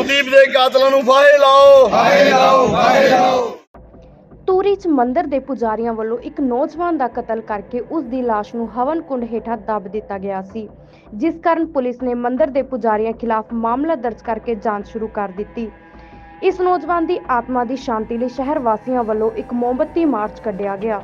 ਕੁਲਦੀਪ ਦੇ ਕਾਤਲਾਂ ਨੂੰ ਫਾਹੇ ਲਾਓ। ਤੂਰੀ 'ਚ ਮੰਦਿਰ ਦੇ ਪੁਜਾਰੀਆਂ ਵੱਲੋਂ ਇੱਕ ਨੌਜਵਾਨ ਦਾ ਕਤਲ ਕਰਕੇ ਉਸ ਦੀ ਲਾਸ਼ ਨੂੰ ਹਵਨ ਕੁੰਡ ਹੇਠਾਂ ਦੱਬ ਦਿੱਤਾ ਗਿਆ ਸੀ। ਜਿਸ ਕਾਰਨ ਪੁਲਿਸ ਨੇ ਮੰਦਿਰ ਦੇ ਪੁਜਾਰੀਆਂ ਖਿਲਾਫ ਮਾਮਲਾ ਦਰਜ ਕਰਕੇ ਜਾਂਚ ਸ਼ੁਰੂ ਕਰ ਦਿੱਤੀ। ਇਸ ਨੌਜਵਾਨ ਦੀ ਆਤਮਾ ਦੀ ਸ਼ਾਂਤੀ ਲਈ ਸ਼ਹਿਰ ਵਾਸੀਆਂ ਵੱਲੋਂ ਇੱਕ ਮੋਮਬੱਤੀ ਮਾਰਚ ਕੱਢਿਆ ਗਿਆ।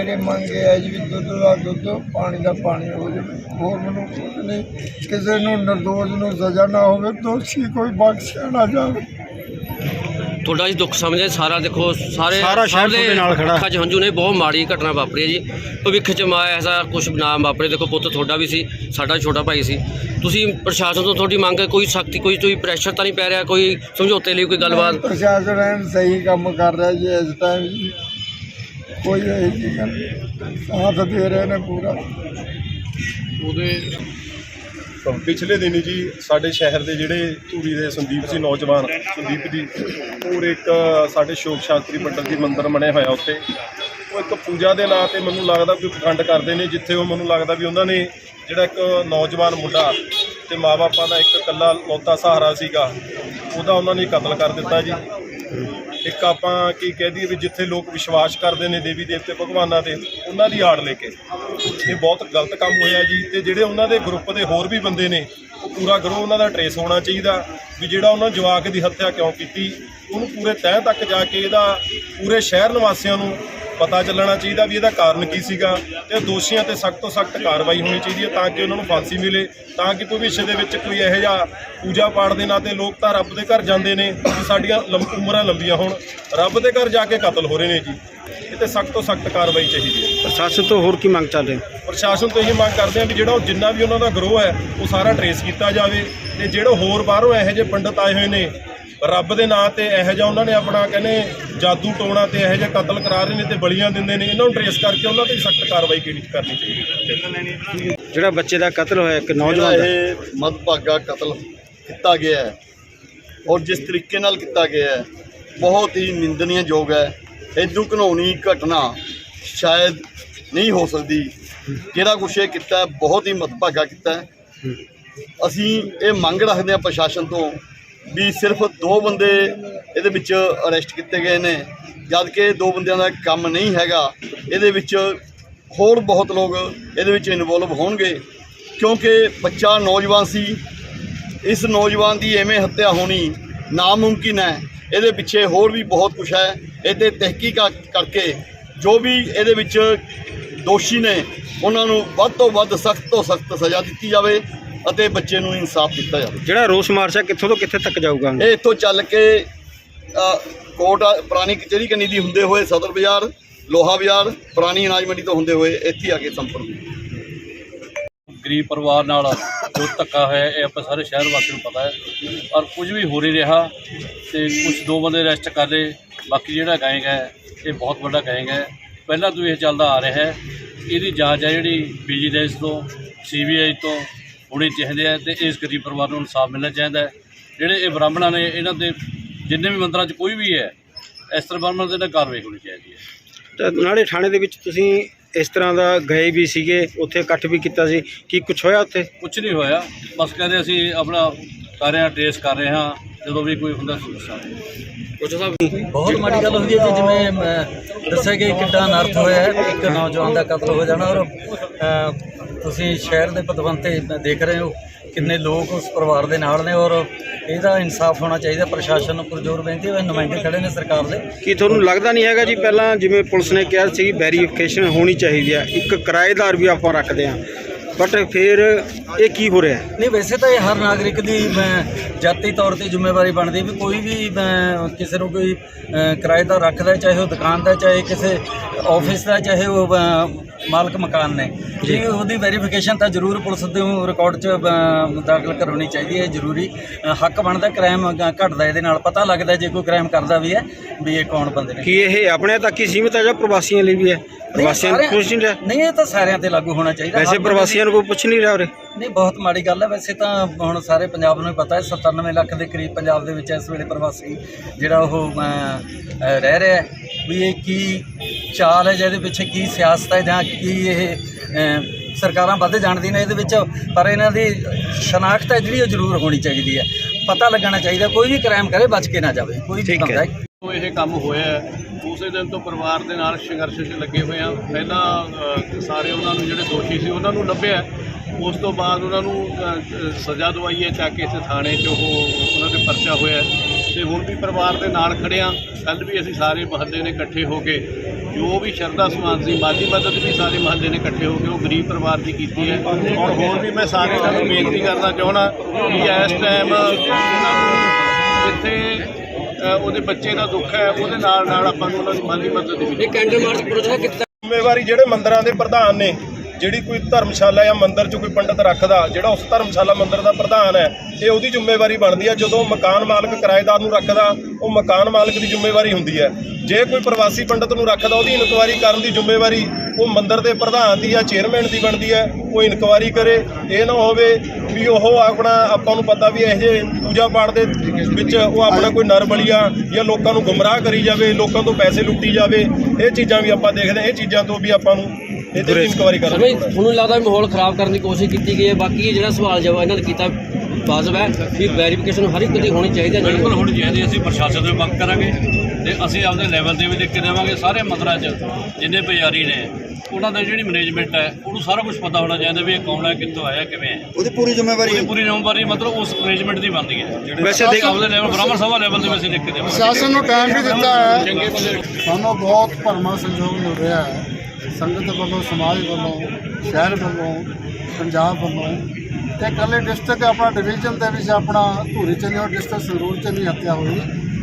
ਮੇਰੇ ਮੰਗੇ ਹੈ ਜੀ ਵੀ ਦੁੱਧ ਦਾ ਦੁੱਧ ਪਾਣੀ ਦਾ ਪਾਣੀ ਹੋ ਜਾਵੇ ਹੋਰ ਮੈਨੂੰ ਕੁਝ ਨਹੀਂ। ਕਿਸੇ ਨੂੰ ਨਿਰਦੋਸ਼ ਨੂੰ ਸਜ਼ਾ ਨਾ ਹੋਵੇ ਦੋਸ਼ੀ ਕੋਈ ਬਖਸ਼ਿਆ ਨਾ ਜਾਵੇ। ਤੁਹਾਡਾ ਜੀ ਦੁੱਖ ਸਮਝੇ ਸਾਰਾ ਦੇਖੋ ਸਾਰੇ ਸਾਰਾ ਸ਼ਹਿਰ ਤੁਹਾਡੇ ਨਾਲ ਖੜਾ। ਅੱਖਾਂ 'ਚ ਹੰਝੂ ਨੇ ਬਹੁਤ ਮਾੜੀ ਘਟਨਾ ਵਾਪਰੀ ਹੈ ਜੀ। ਭਵਿੱਖ 'ਚ ਮਾ ਐਸਾ ਕੁਝ ਨਾ ਵਾਪਰੇ ਦੇਖੋ ਪੁੱਤ ਤੁਹਾਡਾ ਵੀ ਸੀ ਸਾਡਾ ਛੋਟਾ ਭਾਈ ਸੀ। ਤੁਸੀਂ ਪ੍ਰਸ਼ਾਸਨ ਤੋਂ ਤੁਹਾਡੀ ਮੰਗ ਹੈ ਕੋਈ ਸਖਤੀ ਕੋਈ ਕੋਈ ਪ੍ਰੈਸ਼ਰ ਤਾਂ ਨਹੀਂ ਪੈ ਰਿਹਾ ਕੋਈ ਸਮਝੌਤੇ ਲਈ ਕੋਈ ਗੱਲਬਾਤ? ਪ੍ਰਸ਼ਾਸਨ ਐਨ ਸਹੀ ਕੰਮ ਕਰ ਰਿਹਾ ਜੀ ਇਸ ਟਾਈਮ ਜੀ। ਕੋਈ ਇਹੋ ਜਿਹੀ ਗੱਲ ਸਾਥ ਦੇ ਰਹੇ ਨੇ ਪੂਰਾ। ਉਹਦੇ ਪਿਛਲੇ ਦਿਨ ਜੀ ਸਾਡੇ ਸ਼ਹਿਰ ਦੇ ਜਿਹੜੇ ਧੂਰੀ ਦੇ ਸੰਦੀਪ ਸੀ ਨੌਜਵਾਨ, ਸੰਦੀਪ ਦੀ ਹੋਰ ਇੱਕ ਸਾਡੇ ਸ਼ੋਕ ਸ਼ਾਸਤਰੀ ਮੰਡਲ ਦੀ ਮੰਦਰ ਬਣਿਆ ਹੋਇਆ ਉੱਥੇ। ਉਹ ਇੱਕ ਪੂਜਾ ਦੇ ਨਾਂ ਤੇ ਮੈਨੂੰ ਲੱਗਦਾ ਕੋਈ ਪਖੰਡ ਕਰਦੇ ਨੇ, ਜਿੱਥੇ ਉਹ ਮੈਨੂੰ ਲੱਗਦਾ ਵੀ ਉਹਨਾਂ ਨੇ ਜਿਹੜਾ ਇੱਕ ਨੌਜਵਾਨ ਮੁੰਡਾ ਤੇ ਮਾਪਿਆਂ ਦਾ ਇੱਕ ਇਕੱਲਾ ਲੋਤਾ ਸਹਾਰਾ ਸੀਗਾ, ਉਹਦਾ ਉਹਨਾਂ ਨੇ ਕਤਲ ਕਰ ਦਿੱਤਾ ਜੀ। ਇੱਕ ਆਪਾਂ ਕੀ ਕਹਿ ਦਈਏ ਵੀ ਜਿੱਥੇ ਲੋਕ ਵਿਸ਼ਵਾਸ ਕਰਦੇ ਨੇ ਦੇਵੀ ਦੇਵਤੇ ਭਗਵਾਨਾਂ ਤੇ, ਉਹਨਾਂ ਦੀ ਆੜ ਲੈ ਕੇ। ਇਹ ਬਹੁਤ ਗਲਤ ਕੰਮ ਹੋਇਆ ਜੀ ਤੇ ਜਿਹੜੇ ਉਹਨਾਂ ਦੇ ਗਰੁੱਪ ਦੇ ਹੋਰ ਵੀ ਬੰਦੇ ਨੇ, ਉਹ ਪੂਰਾ ਗਰੋਹ ਉਹਨਾਂ ਦਾ ਟਰੇਸ ਹੋਣਾ ਚਾਹੀਦਾ ਵੀ ਜਿਹੜਾ ਉਹਨਾਂ ਜਵਾਕ ਦੀ ਹੱਤਿਆ ਕਿਉਂ ਕੀਤੀ, ਉਹਨੂੰ ਪੂਰੇ ਤਹਿ ਤੱਕ ਜਾ ਕੇ ਇਹਦਾ ਪੂਰੇ ਸ਼ਹਿਰ ਨਿਵਾਸੀਆਂ ਨੂੰ ਪਤਾ ਚੱਲਣਾ ਚਾਹੀਦਾ ਵੀ ਇਹਦਾ ਕਾਰਨ ਕੀ ਸੀਗਾ ਤੇ ਦੋਸ਼ੀਆਂ ਤੇ ਸਖਤ ਤੋਂ ਸਖਤ ਕਾਰਵਾਈ ਹੋਣੀ ਚਾਹੀਦੀ ਹੈ ਤਾਂ ਕਿ ਉਹਨਾਂ ਨੂੰ ਫਾਂਸੀ ਮਿਲੇ ਤਾਂ ਕਿ ਭਵਿੱਖ ਦੇ ਵਿੱਚ ਕੋਈ ਇਹੋ ਜਿਹਾ ਪੂਜਾ ਪਾਠ ਦੇ ਨਾਂ ਤੇ ਲੋਕ ਤਾਂ ਰੱਬ ਦੇ ਘਰ ਜਾਂਦੇ ਨੇ ਸਾਡੀਆਂ ਲੰਬ- ਉਮਰਾਂ ਲੰਬੀਆਂ ਹੋਣ। ਰੱਬ ਦੇ ਘਰ ਜਾ ਕੇ ਕਤਲ ਹੋ ਰਹੇ ਨੇ ਜੀ। ਇਹ ਤੇ ਸਖਤ ਤੋਂ ਸਖਤ ਕਾਰਵਾਈ ਚਾਹੀਦੀ ਹੈ। ਪ੍ਰਸ਼ਾਸਨ ਤੋਂ ਹੋਰ ਕੀ ਮੰਗ ਚੱਲ ਰਹੀ? ਹੈ ਪ੍ਰਸ਼ਾਸਨ ਤੋਂ ਇਹ ਮੰਗ ਕਰਦੇ ਆ ਵੀ ਜਿਹੜਾ ਉਹ ਜਿੰਨਾ ਵੀ ਉਹਨਾਂ ਦਾ ਗਰੋਹ ਹੈ ਉਹ ਸਾਰਾ ਟਰੇਸ ਕੀਤਾ ਜਾਵੇ ਤੇ ਜਿਹੜੇ ਹੋਰ ਬਾਹਰੋਂ ਇਹੋ ਜਿਹੇ ਪੰਡਤ ਆਏ ਹੋਏ ਨੇ ਰੱਬ ਦੇ ਨਾਂ ਤੇ ਇਹੋ ਜਿਹਾ ਉਹਨਾਂ ਨੇ ਆਪਣਾ ਕਹਿੰਦੇ ਜਾਦੂ ਟੋਣਾ ਤੇ ਇਹੋ ਜਿਹਾ ਕਤਲ ਕਰਾ ਰਹੇ ਨੇ ਤੇ ਬਲੀਆਂ ਦਿੰਦੇ ਨੇ ਇਹਨਾਂ ਨੂੰ ਟਰੇਸ ਕਰਕੇ ਉਹਨਾਂ ਤੇ ਸਖਤ ਕਾਰਵਾਈ ਕੀਤੀ ਕਰਨੀ ਚਾਹੀਦੀ ਹੈ? ਜਿਹੜਾ ਬੱਚੇ ਦਾ ਕਤਲ ਹੋਇਆ ਇੱਕ ਨੌਜਵਾਨ ਦਾ। ਇਹ ਮਦਭਾਗਾ ਕਤਲ ਕੀਤਾ ਗਿਆ ਹੈ ਔਰ ਜਿਸ ਤਰੀਕੇ ਨਾਲ ਕੀਤਾ ਗਿਆ ਹੈ ਬਹੁਤ ਹੀ ਨਿੰਦਣੀਯਯੋਗ ਹੈ। ਇਦੋਂ ਘਿਨੌਣੀ ਘਟਨਾ ਸ਼ਾਇਦ ਨਹੀਂ ਹੋ ਸਕਦੀ। ਜਿਹੜਾ ਕੁਛ ਇਹ ਕੀਤਾ ਬਹੁਤ ਹੀ ਮਦਭਾਗਾ ਕੀਤਾ ਅਸੀਂ ਇਹ ਮੰਗ ਰੱਖਦੇ ਹਾਂ ਪ੍ਰਸ਼ਾਸਨ ਤੋਂ ਵੀ ਸਿਰਫ ਦੋ ਬੰਦੇ ਇਹਦੇ ਵਿੱਚ ਅਰੈਸਟ ਕੀਤੇ ਗਏ ਨੇ ਜਦ ਕਿ ਦੋ ਬੰਦਿਆਂ ਦਾ ਕੰਮ ਨਹੀਂ ਹੈਗਾ, ਇਹਦੇ ਵਿੱਚ ਹੋਰ ਬਹੁਤ ਲੋਕ ਇਹਦੇ ਵਿੱਚ ਇਨਵੋਲਵ ਹੋਣਗੇ, ਕਿਉਂਕਿ ਬੱਚਾ ਨੌਜਵਾਨ ਸੀ, ਇਸ ਨੌਜਵਾਨ ਦੀ ਐਵੇਂ ਹੱਤਿਆ ਹੋਣੀ ਨਾਮੁਮਕਿਨ ਹੈ, ਇਹਦੇ ਪਿੱਛੇ ਹੋਰ ਵੀ ਬਹੁਤ ਕੁਝ ਹੈ, ਇਹਦੇ ਤਹਿਕੀਕਾਤ ਕਰਕੇ ਜੋ ਵੀ ਇਹਦੇ ਵਿੱਚ ਦੋਸ਼ੀ ਨੇ, ਉਹਨਾਂ ਨੂੰ ਵੱਧ ਤੋਂ ਵੱਧ ਸਖਤ ਤੋਂ ਸਖਤ ਸਜ਼ਾ ਦਿੱਤੀ ਜਾਵੇ ਅਤੇ ਬੱਚੇ ਨੂੰ ਇਨਸਾਫ ਦਿੱਤਾ ਜਾਵੇ। ਜਿਹੜਾ ਰੋਸ ਮਾਰਚ ਹੈ ਕਿੱਥੋਂ ਤੋਂ ਕਿੱਥੇ ਤੱਕ ਜਾਊਗਾ ਇਹ? ਇੱਥੋਂ ਚੱਲ ਕੇ ਕੋਟ ਪੁਰਾਣੀ ਕਚਹਿਰੀ ਕੰਨੀ ਦੀ ਹੁੰਦੇ ਹੋਏ ਸਦਰ ਬਾਜ਼ਾਰ ਲੋਹਾ ਬਾਜ਼ਾਰ ਪੁਰਾਣੀ ਅਨਾਜ ਮੰਡੀ ਤੋਂ ਹੁੰਦੇ ਹੋਏ ਇੱਥੇ ਆ ਕੇ ਸੰਪਰਕ। ਗਰੀਬ ਪਰਿਵਾਰ ਨਾਲ ਜੋ ਧੱਕਾ ਹੋਇਆ ਇਹ ਆਪਾਂ ਸਾਰੇ ਸ਼ਹਿਰ ਵਾਸੀਆਂ ਨੂੰ ਪਤਾ ਹੈ। ਔਰ ਕੁਝ ਵੀ ਹੋ ਨਹੀਂ ਰਿਹਾ ਤੇ ਕੁਝ ਦੋ ਬੰਦੇ ਅਰੈਸਟ ਕਰ ਲਏ। ਬਾਕੀ ਜਿਹੜਾ ਗੈਂਗ ਹੈ ਇਹ ਬਹੁਤ ਵੱਡਾ ਗੈਂਗ ਹੈ। ਪਹਿਲਾਂ ਤੋਂ ਇਹ ਚੱਲਦਾ ਆ ਰਿਹਾ ਹੈ। ਇਹਦੀ ਜਾਂਚ ਹੈ ਜਿਹੜੀ ਵਿਜੀਲੈਂਸ ਤੋਂ ਸੀਬੀਆਈ ਤੋਂ ਹੋਣੀ ਚਾਹੀਦੀ ਹੈ ਤੇ ਇਸ ਗਰੀਬ ਪਰਿਵਾਰ ਨੂੰ ਇਨਸਾਫ ਮਿਲਣਾ ਚਾਹੀਦਾ ਹੈ। ਜਿਹੜੇ ਇਹ ਬ੍ਰਾਹਮਣਾਂ ਨੇ ਇਹਨਾਂ ਦੇ ਜਿੰਨੇ ਵੀ ਮੰਦਰਾਂ 'ਚ ਕੋਈ ਵੀ ਹੈ ਇਸ ਤਰ੍ਹਾਂ ਬ੍ਰਾਹਮਣ ਦੇ ਨਾਲ ਕਾਰਵਾਈ ਹੋਣੀ ਚਾਹੀਦੀ ਹੈ। ਤਾਂ ਨਾਲੇ ਥਾਣੇ ਦੇ ਵਿੱਚ ਤੁਸੀਂ ਇਸ ਤਰ੍ਹਾਂ ਦਾ ਗਏ ਵੀ ਸੀਗੇ ਉੱਥੇ ਇਕੱਠ ਵੀ ਕੀਤਾ ਸੀ। ਕੀ ਕੁਝ ਹੋਇਆ ਉੱਥੇ? ਕੁਝ ਨਹੀਂ ਹੋਇਆ। ਬਸ ਕਹਿੰਦੇ ਅਸੀਂ ਆਪਣਾ ਕਰ ਰਹੇ ਹਾਂ ਟ੍ਰੇਸ ਕਰ ਰਹੇ ਹਾਂ। ਜਦੋਂ ਵੀ ਕੋਈ ਹੁੰਦਾ ਦੱਸਾਂਗੇ ਕੁਝ ਸਾਹਿਬ ਬਹੁਤ ਮਾੜੀ ਗੱਲ ਹੁੰਦੀ ਹੈ ਜੀ ਜਿਵੇਂ ਦੱਸਿਆ ਗਿਆ ਕਿੱਡਾ ਅਨਰਥ ਹੋਇਆ ਹੈ ਇੱਕ ਨੌਜਵਾਨ ਦਾ ਕਤਲ ਹੋ ਜਾਣਾ ਔਰ ਤੁਸੀਂ ਸ਼ਹਿਰ ਦੇ ਪਤਵੰਤੇ ਦੇਖ ਰਹੇ ਹੋ ਕਿੰਨੇ ਲੋਕ ਉਸ ਪਰਿਵਾਰ ਦੇ ਨਾਲ ਨੇ ਔਰ ਇਹਦਾ ਇਨਸਾਫ ਹੋਣਾ ਚਾਹੀਦਾ ਪ੍ਰਸ਼ਾਸਨ ਨੂੰ ਪੁਰਜੋਰ ਬੇਨਤੀ ਹੈ ਨੁਮਾਇੰਦੇ ਖੜੇ ਨੇ ਸਰਕਾਰ ਦੇ। ਕੀ ਤੁਹਾਨੂੰ ਲੱਗਦਾ ਨਹੀਂ ਹੈਗਾ ਜੀ ਪਹਿਲਾਂ ਜਿਵੇਂ ਪੁਲਿਸ ਨੇ ਕਿਹਾ ਸੀ ਵੈਰੀਫਿਕੇਸ਼ਨ ਹੋਣੀ ਚਾਹੀਦੀ ਹੈ ਇੱਕ ਕਿਰਾਏਦਾਰ ਵੀ ਆਪਾਂ ਰੱਖਦੇ ਹਾਂ। ਬਟ ਫਿਰ ਇਹ ਕੀ ਹੋ ਰਿਹਾ? ਹੈ ਨਹੀਂ ਵੈਸੇ ਤਾਂ ਇਹ ਹਰ ਨਾਗਰਿਕ ਦੀ ਅਮ, ਜਾਤੀ ਤੌਰ ਤੇ ਜ਼ਿੰਮੇਵਾਰੀ ਬਣਦੀ ਵੀ ਕੋਈ ਵੀ ਅਮ, ਕਿਸੇ ਨੂੰ ਕੋਈ ਅਮ, ਕਿਰਾਏਦਾਰ ਰੱਖਦਾ ਹੈ, ਚਾਹੇ ਉਹ ਦੁਕਾਨ ਦਾ ਚਾਹੇ ਕਿਸੇ ਆਫਿਸ ਦਾ ਚਾਹੇ ਉਹ ਅਮ, ਮਾਲਕ ਮਕਾਨ ਨੇ। ਜੀ। ਉਹਦੀ ਵੈਰੀਫਿਕੇਸ਼ਨ ਤਾਂ ਜ਼ਰੂਰ ਪੁਲਿਸ ਦੇ ਰਿਕਾਰਡ 'ਚ ਅ, ਦਾਖਲ ਕਰਵਾਉਣੀ ਚਾਹੀਦੀ ਹੈ ਜ਼ਰੂਰੀ। ਅ, ਹੱਕ ਬਣਦਾ ਕ੍ਰਾਈਮ ਘਟਦਾ ਇਹਦੇ ਨਾਲ। ਪਤਾ ਲੱਗਦਾ ਜੇ ਕੋਈ ਕ੍ਰਾਈਮ ਕਰਦਾ ਵੀ ਹੈ ਵੀ ਇਹ ਕੌਣ ਬੰਦੇ ਨੇ। ਕੀ ਇਹ ਆਪਣੇ ਤੱਕ ਹੀ ਸੀਮਿਤ ਹੈ ਜਾਂ ਪ੍ਰਵਾਸੀਆਂ ਲਈ ਵੀ ਹੈ? ਪ੍ਰਵਾਸੀਆਂ ਨੂੰ ਪੁੱਛ ਨਹੀਂ ਰਿਹਾ। ਨਹੀਂ ਇਹ ਤਾਂ ਸਾਰਿਆਂ ਤੇ ਲਾਗੂ ਹੋਣਾ ਚਾਹੀਦਾ। ਵੈਸੇ ਹਰ ਪ੍ਰਵਾਸੀਆਂ ਨੂੰ ਕੋਈ ਪੁੱਛ ਨਹੀਂ ਰਿਹਾ ਉਰੇ। ਨਹੀਂ ਬਹੁਤ ਮਾੜੀ ਗੱਲ ਹੈ। ਵੈਸੇ ਤਾਂ ਹੁਣ ਸਾਰੇ ਪੰਜਾਬ ਨੂੰ ਹੀ ਪਤਾ ਹੈ 97 ਲੱਖ ਦੇ ਕਰੀਬ ਪੰਜਾਬ ਦੇ ਵਿੱਚ ਇਸ ਵੇਲੇ ਪ੍ਰਵਾਸੀ ਜਿਹੜਾ ਉਹ ਅਮ, ਰਹਿ ਰਿਹਾ ਹੈ। ਵੀ ਇਹ ਕੀ ਚਾਲ ਹੈ ਜਿਹਦੇ ਪਿੱਛੇ ਕੀ ਸਿਆਸਤ ਹੈ ਜਾਂ ਕੀ ਇਹ ਸਰਕਾਰਾਂ ਵੱਧ ਜਾਣਦੀਆਂ ਨੇ ਇਹਦੇ ਵਿੱਚ ਪਰ ਇਹਨਾਂ ਦੀ ਸ਼ਨਾਖਤ ਹੈ ਜਿਹੜੀ ਉਹ ਜ਼ਰੂਰ ਹੋਣੀ ਚਾਹੀਦੀ ਹੈ। ਪਤਾ ਲੱਗਣਾ ਚਾਹੀਦਾ ਕੋਈ ਵੀ ਕ੍ਰਾਈਮ ਕਰੇ ਬਚ ਕੇ ਨਾ ਜਾਵੇ। ਕੋਈ ਵੀ ਠੀਕ ਹੈ। ਬੰਦਾ ਤੋਂ ਇਹ ਕੰਮ ਹੋਇਆ ਹੈ, ਉਸੇ ਦਿਨ ਤੋਂ ਪਰਿਵਾਰ ਦੇ ਨਾਲ ਸੰਘਰਸ਼ 'ਚ ਲੱਗੇ ਹੋਏ ਆ ਪਹਿਲਾਂ ਸਾਰੇ ਉਹਨਾਂ ਨੂੰ ਜਿਹੜੇ ਦੋਸ਼ੀ ਸੀ ਉਹਨਾਂ ਨੂੰ ਲੱਭਿਆ ਉਸ ਤੋਂ ਬਾਅਦ ਉਹਨਾਂ ਨੂੰ ਸਜ਼ਾ ਦਵਾਈ ਹੈ ਚੱਕ ਕੇ ਇੱਥੇ ਥਾਣੇ 'ਚ ਉਹ ਉਹਨਾਂ ਦੇ ਪਰਚਾ ਹੋਇਆ ਤੇ ਹੁਣ ਵੀ ਪਰਿਵਾਰ ਦੇ ਨਾਲ ਖੜੇ ਆ। ਕੱਲ ਵੀ ਅਸੀਂ ਸਾਰੇ ਮਹੱਲੇ ਨੇ ਇਕੱਠੇ ਹੋ ਕੇ ਜੋ ਵੀ ਸ਼ਰਧਾ ਸਮਾਨ ਸੀ ਮਾਲੀ ਮਦਦ ਵੀ ਸਾਰੇ ਮਹੱਲੇ ਨੇ ਇਕੱਠੇ ਹੋ ਕੇ ਉਹ ਗਰੀਬ ਪਰਿਵਾਰ ਦੀ ਕੀਤੀ ਹੈ। ਔਰ ਹੋਰ ਵੀ ਮੈਂ ਸਾਰੇ ਨੂੰ ਬੇਨਤੀ ਕਰਨਾ ਚਾਹਣਾ ਕਿ ਇਸ ਟਾਈਮ ਜਿੱਥੇ ਉਹਦੇ ਬੱਚੇ ਦਾ ਦੁੱਖ ਹੈ ਉਹਦੇ ਨਾਲ ਨਾਲ ਆਪਾਂ ਨੂੰ ਉਹਨਾਂ ਦੀ ਮਾਲੀ ਮਦਦ ਦੀ ਵੀ ਇਹ ਕੈਂਡਲ ਮਾਰਚ ਪ੍ਰੋਜੈਕਟ ਕੀਤਾ ਜ਼ਿੰਮੇਵਾਰੀ ਜਿਹੜੇ ਮੰਦਰਾਂ ਦੇ ਪ੍ਰਧਾਨ ਨੇ ਜਿਹੜੀ ਕੋਈ ਧਰਮਸ਼ਾਲਾ ਜਾਂ ਮੰਦਿਰ 'ਚ ਕੋਈ ਪੰਡਤ ਰੱਖਦਾ, ਜਿਹੜਾ ਉਸ ਧਰਮਸ਼ਾਲਾ ਮੰਦਿਰ ਦਾ ਪ੍ਰਧਾਨ ਹੈ, ਇਹ ਉਹਦੀ ਜ਼ਿੰਮੇਵਾਰੀ ਬਣਦੀ ਹੈ। ਜਦੋਂ ਮਕਾਨ ਮਾਲਕ ਕਿਰਾਏਦਾਰ ਨੂੰ ਰੱਖਦਾ, ਉਹ ਮਕਾਨ ਮਾਲਕ ਦੀ ਜ਼ਿੰਮੇਵਾਰੀ ਹੁੰਦੀ ਹੈ। ਜੇ ਕੋਈ ਪ੍ਰਵਾਸੀ ਪੰਡਤ ਨੂੰ ਰੱਖਦਾ, ਉਹਦੀ ਇਨਕੁਆਇਰੀ ਕਰਨ ਦੀ ਜ਼ਿੰਮੇਵਾਰੀ ਉਹ ਮੰਦਿਰ ਦੇ ਪ੍ਰਧਾਨ ਦੀ ਜਾਂ ਚੇਅਰਮੈਨ ਦੀ ਬਣਦੀ ਹੈ। ਉਹ ਇਨਕੁਆਇਰੀ ਕਰੇ। ਇਹ ਨਾ ਹੋਵੇ ਵੀ ਉਹ ਆਪਣਾ, ਆਪਾਂ ਨੂੰ ਪਤਾ ਵੀ ਇਹ ਜੇ ਪੂਜਾ ਪਾਠ ਦੇ ਵਿੱਚ ਉਹ ਆਪਣਾ ਕੋਈ ਨਰ ਬਲੀਆ ਜਾਂ ਲੋਕਾਂ ਨੂੰ ਗੁੰਮਰਾਹ ਕਰੀ ਜਾਵੇ, ਲੋਕਾਂ ਤੋਂ ਪੈਸੇ ਲੁੱਟੀ ਜਾਵੇ, ਇਹ ਚੀਜ਼ਾਂ ਵੀ ਆਪਾਂ ਦੇਖਦੇ ਹਾਂ। ਇਹ ਚੀਜ਼ਾਂ ਤੋਂ ਵੀ ਆਪਾਂ ਨੂੰ ਇਹਦੇ ਵੀ ਇਨਕੁਆਇਰੀ ਕਰਨੀ ਸਮਝ ਚਾਹੀਦੀ ਹੈ। ਤੁਹਾਨੂੰ ਲੱਗਦਾ ਵੀ ਮਾਹੌਲ ਖਰਾਬ ਕਰਨ ਦੀ ਕੋਸ਼ਿਸ਼ ਕੀਤੀ ਗਈ ਹੈ। ਬਾਕੀ ਇਹ ਜਿਹੜਾ ਸਵਾਲ ਜਵਾਬ ਇਹਨਾਂ ਨੇ ਕੀਤਾ ਵਾਜਬ ਹੈ ਵੀ ਵੈਰੀਫਿਕੇਸ਼ਨ ਹਰ ਇੱਕ ਦੀ ਹੋਣੀ ਚਾਹੀਦੀ ਹੈ ਬਿਲਕੁਲ ਹੋਣੀ ਚਾਹੀਦੀ ਹੈ। ਅਸੀਂ ਪ੍ਰਸ਼ਾਸਨ ਤੋਂ ਮੰਗ ਕਰਾਂਗੇ ਤੇ ਅਸੀਂ ਆਪਦੇ ਲੈਵਲ ਤੇ ਵੀ ਲਿਖ ਕੇ ਦੇਵਾਂਗੇ। ਸਾਰੇ ਮੰਦਰਾਂ 'ਚ ਜਿੰਨੇ ਪੁਜਾਰੀ ਨੇ ਉਹਨਾਂ ਦਾ ਜਿਹੜੀ ਮੈਨੇਜਮੈਂਟ ਹੈ ਉਹਨੂੰ ਸਾਰਾ ਕੁਝ ਪਤਾ ਹੋਣਾ ਚਾਹੀਦਾ ਵੀ ਇਹ ਕੌਣ ਹੈ ਕਿੱਥੋਂ ਆਇਆ ਕਿਵੇਂ ਹੈ। ਉਹਦੀ ਪੂਰੀ ਜ਼ਿੰਮੇਵਾਰੀ ਉਹਦੀ ਪੂਰੀ ਜ਼ਿੰਮੇਵਾਰੀ ਮਤਲਬ ਉਸ ਮੈਨੇਜਮੈਂਟ ਦੀ ਬਣਦੀ ਹੈ। ਵੈਸੇ ਦੇਖ ਆਪਦੇ ਲੈਵਲ ਬ੍ਰਾਹਮਣ ਸਭਾ ਲੈਵਲ ਤੇ ਵੀ ਅਸੀਂ ਲਿਖ ਕੇ ਦੇਵਾਂਗੇ। ਪ੍ਰਸ਼ਾਸਨ ਨੂੰ ਟਾਈਮ ਵੀ ਦਿੱਤਾ ਹੈ। ਸਾਨੂੰ ਬਹੁਤ ਭਰਮਾ ਸੰਯੋਗ ਮਿਲ ਰਿਹਾ ਹੈ। ਸੰਗਤ ਵੱਲੋਂ, ਸਮਾਜ ਵੱਲੋਂ, ਸ਼ਹਿਰ ਵੱਲੋਂ, ਪੰਜਾਬ ਵੱਲੋਂ ਤੇ ਇਕੱਲੇ ਡਿਸਟ੍ਰਿਕਟ ਆਪਣਾ ਡਿਵੀਜ਼ਨ ਦੇ ਵਿੱਚ ਆਪਣਾ ਧੂਰੀ ਚ ਨਹੀਂ ਔਰ ਡਿਸਟ੍ਰਿਕਟ ਸੰਗਰੂਰ ਚ ਨਹੀਂ ਹੱਤਿਆ ਹੋਈ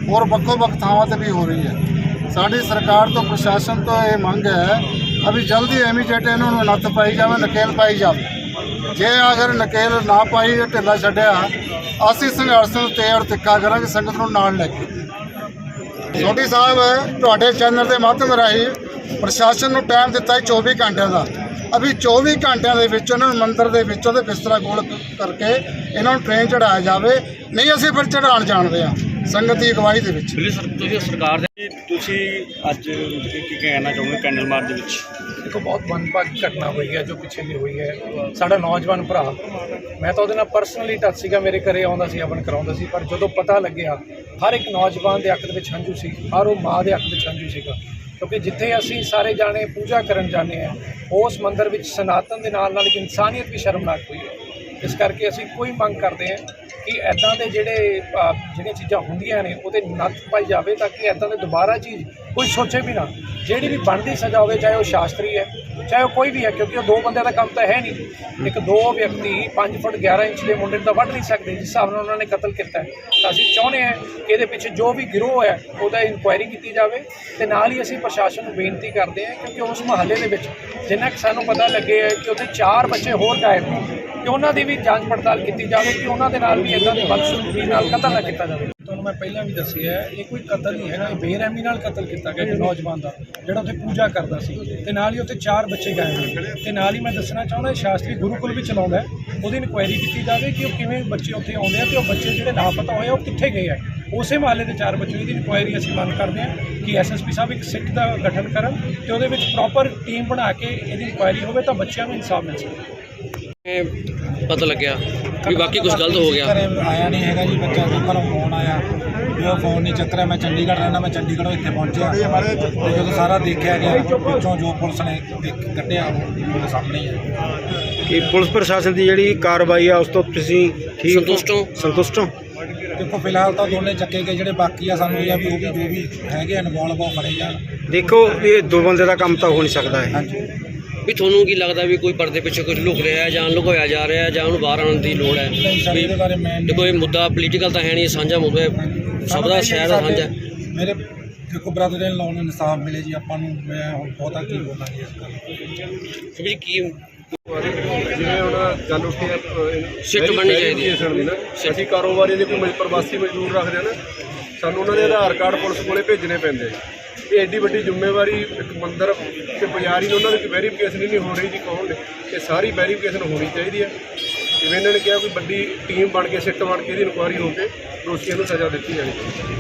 ਔਰ ਵੱਖੋ ਵੱਖ ਥਾਵਾਂ ਤੇ ਵੀ ਹੋ ਰਹੀ ਹੈ। ਸਾਡੀ ਸਰਕਾਰ ਤੋਂ, ਪ੍ਰਸ਼ਾਸਨ ਤੋਂ ਇਹ ਮੰਗ ਹੈ, ਅਭੀ ਜਲਦੀ ਐਮੀਜੇਟ ਇਹਨਾਂ ਨੂੰ ਨੱਥ ਪਾਈ ਜਾਵੇ, ਨਕੇਲ ਪਾਈ ਜਾਵੇ। ਜੇ ਅਗਰ ਨਕੇਲ ਨਾ ਪਾਈ, ਢਿੱਲਾ ਛੱਡਿਆ, ਅਸੀਂ ਸੰਘਰਸ਼ ਨੂੰ ਤੇੜ ਤਿੱਖਾ ਕਰਾਂਗੇ, ਸੰਗਤ ਨੂੰ ਨਾਲ ਲੈ ਕੇ। ਸੋਢੀ ਸਾਹਿਬ, ਤੁਹਾਡੇ ਚੈਨਲ ਦੇ ਮਾਧਿਅਮ ਰਾਹੀਂ ਪ੍ਰਸ਼ਾਸਨ ਨੂੰ ਟਾਈਮ ਦਿੱਤਾ ਹੈ 24 ਘੰਟਿਆਂ ਦਾ। ਅਭੀ 24 ਘੰਟਿਆਂ ਦੇ ਵਿੱਚ ਉਹਨਾਂ ਨੂੰ ਮੰਦਿਰ ਦੇ ਵਿੱਚੋਂ ਦੇ ਬਿਸਤਰਾ ਗੋਲ ਕ- ਕਰਕੇ ਇਹਨਾਂ ਨੂੰ ਟ੍ਰੇਨ ਚੜਾਇਆ ਜਾਵੇ। ਨਹੀਂ ਅਸੀਂ ਫਿਰ ਚੜਾਉਣ ਜਾਣਦੇ ਆ ਸੰਗਤ ਦੀ ਅਗਵਾਈ ਦੇ ਵਿੱਚ। ਤੁਸੀਂ ਸਰ- ਤੁਸੀਂ ਸਰਕਾਰ ਦੇ ਤੁਸੀਂ ਅੱਜ ਕੀ ਕਹਿਣਾ ਚਾਹੋਗੇ ਕੈਂਡਲ ਮਾਰਚ ਦੇ ਵਿੱਚ? ਦੇਖੋ ਬਹੁਤ ਮੰਦਭਾਗੀ ਘਟਨਾ ਹੋਈ ਹੈ ਜੋ ਪਿੱਛੇ ਵੀ ਹੋਈ ਹੈ। ਸਾਡਾ ਨੌਜਵਾਨ ਭਰਾ ਮੈਂ ਤਾਂ ਉਹਦੇ ਨਾਲ ਪਰਸਨਲੀ ਟੱਚ ਸੀਗਾ ਮੇਰੇ ਘਰੇ ਆਉਂਦਾ ਸੀ ਹਵਨ ਕਰਾਉਂਦਾ ਸੀ ਪਰ ਜਦੋਂ ਪਤਾ ਲੱਗਿਆ ਹਰ ਇੱਕ ਨੌਜਵਾਨ ਦੇ ਅੱਖ ਦੇ ਵਿੱਚ ਹੰਝੂ ਸੀ ਹਰ ਉਹ ਮਾਂ ਦੇ ਅੱਖ ਵਿੱਚ ਹੰਝੂ ਸੀਗਾ। ਕਿਉਂਕਿ ਜਿੱਥੇ ਅਸੀਂ ਸਾਰੇ ਜਾਣੇ ਪੂਜਾ ਕਰਨ ਜਾਂਦੇ ਆ ਉਸ ਮੰਦਰ ਵਿੱਚ ਸਨਾਤਨ ਦੇ ਨਾਲ ਨਾਲ ਇਨਸਾਨੀਅਤ ਵੀ ਸ਼ਰਮਨਾਕ ਹੋਈ ਹੈ। ਇਸ ਕਰਕੇ ਅਸੀਂ ਕੋਈ ਮੰਗ ਕਰਦੇ ਹਾਂ ਕਿ ਐਦਾਂ ਦੇ ਜਿਹੜੇ ਜਿਹੜੀਆਂ ਚੀਜ਼ਾਂ ਹੁੰਦੀਆਂ ਨੇ, ਉਹਦੇ ਨੱਥ ਪਾਈ ਜਾਵੇ ਤਾਂ ਕਿ ਐਦਾਂ ਦੇ ਦੁਬਾਰਾ ਚੀਜ਼ ਕੋਈ ਸੋਚੇ ਵੀ ਨਾ। ਜਿਹੜੀ ਵੀ ਬਣਦੀ ਸਜ਼ਾ ਹੋਵੇ, ਚਾਹੇ ਉਹ ਸ਼ਾਸਤਰੀ ਹੈ, ਚਾਹੇ ਉਹ ਕੋਈ ਵੀ ਹੈ, ਕਿਉਂਕਿ ਉਹ ਦੋ ਬੰਦਿਆਂ ਦਾ ਕੰਮ ਤਾਂ ਹੈ ਨਹੀਂ। ਇੱਕ ਦੋ ਵਿਅਕਤੀ 5 ਫੁੱਟ 11 ਇੰਚ ਦੇ ਮੁੰਡੇ ਨੂੰ ਤਾਂ ਵੱਢ ਨਹੀਂ ਸਕਦੇ, ਜਿਸ ਹਿਸਾਬ ਨਾਲ ਉਹਨਾਂ ਨੇ ਕਤਲ ਕੀਤਾ ਤਾਂ ਅਸੀਂ ਚਾਹੁੰਦੇ ਹਾਂ ਕਿ ਇਹਦੇ ਪਿੱਛੇ ਜੋ ਵੀ ਗਿਰੋਹ ਹੈ ਉਹਦਾ ਇਨਕੁਆਇਰੀ ਕੀਤੀ ਜਾਵੇ ਤੇ ਨਾਲ ਹੀ ਅਸੀਂ ਪ੍ਰਸ਼ਾਸਨ ਨੂੰ ਬੇਨਤੀ ਕਰਦੇ ਹਾਂ ਕਿਉਂਕਿ ਉਸ ਮੁਹੱਲੇ ਦੇ ਵਿੱਚ ਜਿੰਨਾ ਕਿ ਸਾਨੂੰ ਪਤਾ ਲੱਗੇ ਹੈ ਕਿ ਉੱਥੇ ਚਾਰ ਬੱਚੇ ਹੋਰ ਗਾਇਬ ਨੇ, ਕਿ ਉਹਨਾਂ ਦੀ ਵੀ ਜਾਂਚ ਪੜਤਾਲ ਕੀਤੀ ਜਾਵੇ, ਕਿ ਉਹਨਾਂ ਦੇ ਨਾਲ ਵੀ ਇਦਾਂ ਦੀ ਬਦਸਲੂਕੀ ਨਾਲ ਕਤਲ ਨਾ ਕੀਤਾ ਜਾਵੇ। ਮੈਂ ਪਹਿਲਾਂ ਵੀ ਦੱਸਿਆ, ਇਹ ਕੋਈ ਕਤਲ ਨਹੀਂ ਹੈਗਾ, ਇਹ ਬੇਰਹਿਮੀ ਨਾਲ ਕਤਲ ਕੀਤਾ ਗਿਆ ਇੱਕ ਨੌਜਵਾਨ ਦਾ, ਜਿਹੜਾ ਉੱਥੇ ਪੂਜਾ ਕਰਦਾ ਸੀ। ਤੇ ਨਾਲ ਹੀ ਉੱਥੇ ਚਾਰ ਬੱਚੇ ਗਏ ਨੇ ਤੇ ਨਾਲ ਹੀ ਮੈਂ ਦੱਸਣਾ ਚਾਹੁੰਦਾ ਸ਼ਾਸਤਰੀ ਗੁਰੂਕੁਲ ਵੀ ਚਲਾਉਂਦਾ ਉਹਦੀ ਇਨਕੁਆਇਰੀ ਕੀਤੀ ਜਾਵੇ ਕਿ ਉਹ ਕਿਵੇਂ ਬੱਚੇ ਉੱਥੇ ਆਉਂਦੇ ਆ ਤੇ ਉਹ ਬੱਚੇ ਜਿਹੜੇ ਲਾਪਤਾ ਹੋਏ ਆ, ਉਹ ਕਿੱਥੇ ਗਏ ਆ। ਉਸੇ ਮਹੱਲੇ ਦੇ ਚਾਰ ਬੱਚੇ ਦੀ ਇਨਕੁਆਇਰੀ ਅਸੀਂ ਮੰਗ ਕਰਦੇ ਹਾਂ ਕਿ ਐਸਐਸਪੀ ਸਾਹਿਬ ਇੱਕ ਸਿੱਖ ਦਾ ਗਠਨ ਕਰਨ ਤੇ ਉਹਦੇ ਵਿੱਚ ਪ੍ਰੋਪਰ ਟੀਮ ਬਣਾ ਕੇ ਇਹਦੀ ਇਨਕੁਆਇਰੀ ਹੋਵੇ ਤਾਂ ਬੱਚਿਆਂ ਨੂੰ ਇਨਸਾਫ ਮਿਲ ਸਕੇ। ਪਤਾ ਲੱਗਿਆ ਵੀ ਬਾਕੀ ਕੁਝ ਗਲਤ ਹੋ ਗਿਆ। ਘਰੇ ਆਇਆ ਨਹੀਂ ਹੈਗਾ ਜੀ ਬੱਚਾ ਤੋਂ ਘਰੋਂ ਫੋਨ ਆਇਆ। ਵੀ ਉਹ ਫੋਨ ਨਹੀਂ ਚੱਕ ਰਿਹਾ ਮੈਂ ਚੰਡੀਗੜ੍ਹ ਰਹਿਣਾ ਮੈਂ ਚੰਡੀਗੜ੍ਹੋਂ ਇੱਥੇ ਪਹੁੰਚਿਆ। ਤੇ ਜਦੋਂ ਸਾਰਾ ਦੇਖਿਆ ਗਿਆ ਵਿੱਚੋਂ ਜੋ ਪੁਲਿਸ ਨੇ ਦੇਖ- ਕੱਢਿਆ ਉਹ ਉਹਦੇ ਸਾਹਮਣੇ ਹੀ ਹੈ ਕਿ ਪੁਲਿਸ ਪ੍ਰਸ਼ਾਸਨ ਦੀ ਜਿਹੜੀ ਕਾਰਵਾਈ ਆ ਉਸ ਤੋਂ ਤੁਸੀਂ ਠੀਕ ਸੰਤੁਸ਼ਟ ਹੋ? ਸੰਤੁਸ਼ਟ ਹੋ? ਦੇਖੋ ਫਿਲਹਾਲ ਤਾਂ ਦੋਨੇ ਚੱਕੇ ਗਏ ਜਿਹੜੇ ਬਾਕੀ ਆ ਸਾਨੂੰ ਇਹ ਆ ਵੀ ਉਹ ਵੀ ਜੋ ਵੀ ਹੈਗੇ ਇਨਵੋਲਵ ਉਹ ਫੜੇ ਜਾਣ। ਦੇਖੋ ਇਹ ਦੋ ਬੰਦੇ ਦਾ ਕੰਮ ਤਾਂ ਹੋ ਨਹੀਂ ਸਕਦਾ ਹੈ ਹਾਂਜੀ। ਵੀ ਤੁਹਾਨੂੰ ਕੀ ਲੱਗਦਾ ਵੀ ਕੋਈ ਪਰਦੇ ਪਿੱਛੇ ਕੁਝ ਲੁਕ ਰਿਹਾ ਹੈ ਜਾਂ ਲੁਕੋਇਆ ਜਾ ਰਿਹਾ ਹੈ ਜਾਂ ਉਹਨੂੰ ਬਾਹਰ ਆਉਣ ਦੀ ਲੋੜ ਹੈ? ਵੀ ਦੇਖੋ ਇਹ ਮੁੱਦਾ ਪੋਲੀਟੀਕਲ ਤਾਂ ਹੈ ਨਹੀਂ ਸਾਂਝਾ ਮੁੱਦਾ ਹੈ। ਸਭ ਦਾ ਸ਼ਹਿਰ ਦਾ ਸਾਂਝਾ। ਮੇਰੇ ਦੇਖੋ ਬ੍ਰਦਰ ਨੂੰ ਇਨਸਾਫ ਮਿਲੇ ਜੀ ਆਪਾਂ ਨੂੰ ਮੈਂ ਹੁਣ ਬਹੁਤਾ ਕੀ ਬੋਲਾਂ ਜੀ ਇਸ ਗੱਲ ਜੀ ਕੀ ਜਿਵੇਂ ਹੁਣ ਗੱਲ ਉੱਠੀ ਹੈ ਸਿੱਟ ਬਣਨੀ ਚਾਹੀਦੀ ਹੈ। ਦੀ ਨਾ। ਅਸੀਂ ਕਾਰੋਬਾਰੀ ਜੇ ਕੋਈ ਪ੍ਰਵਾਸੀ ਮਜ਼ਦੂਰ ਰੱਖਦੇ ਆ ਨਾ ਸਾਨੂੰ ਉਹਨਾਂ ਦੇ ਆਧਾਰ ਕਾਰਡ ਪੁਲਿਸ ਕੋਲੇ ਭੇਜਣੇ ਪੈਂਦੇ ਆ ਇਹ ਐਡੀ ਵੱਡੀ ਜ਼ਿੰਮੇਵਾਰੀ ਇੱਕ ਮੰਦਰ ਤੇ ਪੁਜਾਰੀ ਨੂੰ, ਉਹਨਾਂ ਵਿੱਚ ਵੈਰੀਫਿਕੇਸ਼ਨ ਹੀ ਨਹੀਂ ਹੋ ਰਹੀ ਜੀ ਕੌਣ ਨੇ। ਇਹ ਸਾਰੀ ਵੈਰੀਫਿਕੇਸ਼ਨ ਹੋਣੀ ਚਾਹੀਦੀ ਹੈ। ਜਿਵੇਂ ਇਹਨਾਂ ਨੇ ਕਿਹਾ ਕੋਈ ਵੱਡੀ ਟੀਮ ਬਣ ਕੇ, ਸਿੱਟ ਬਣ ਕੇ ਇਹਦੀ ਇਨਕੁਆਇਰੀ ਹੋ ਕੇ ਦੋਸ਼ੀਆਂ ਨੂੰ ਸਜ਼ਾ ਦਿੱਤੀ ਜਾਣੀ ਚਾਹੀਦੀ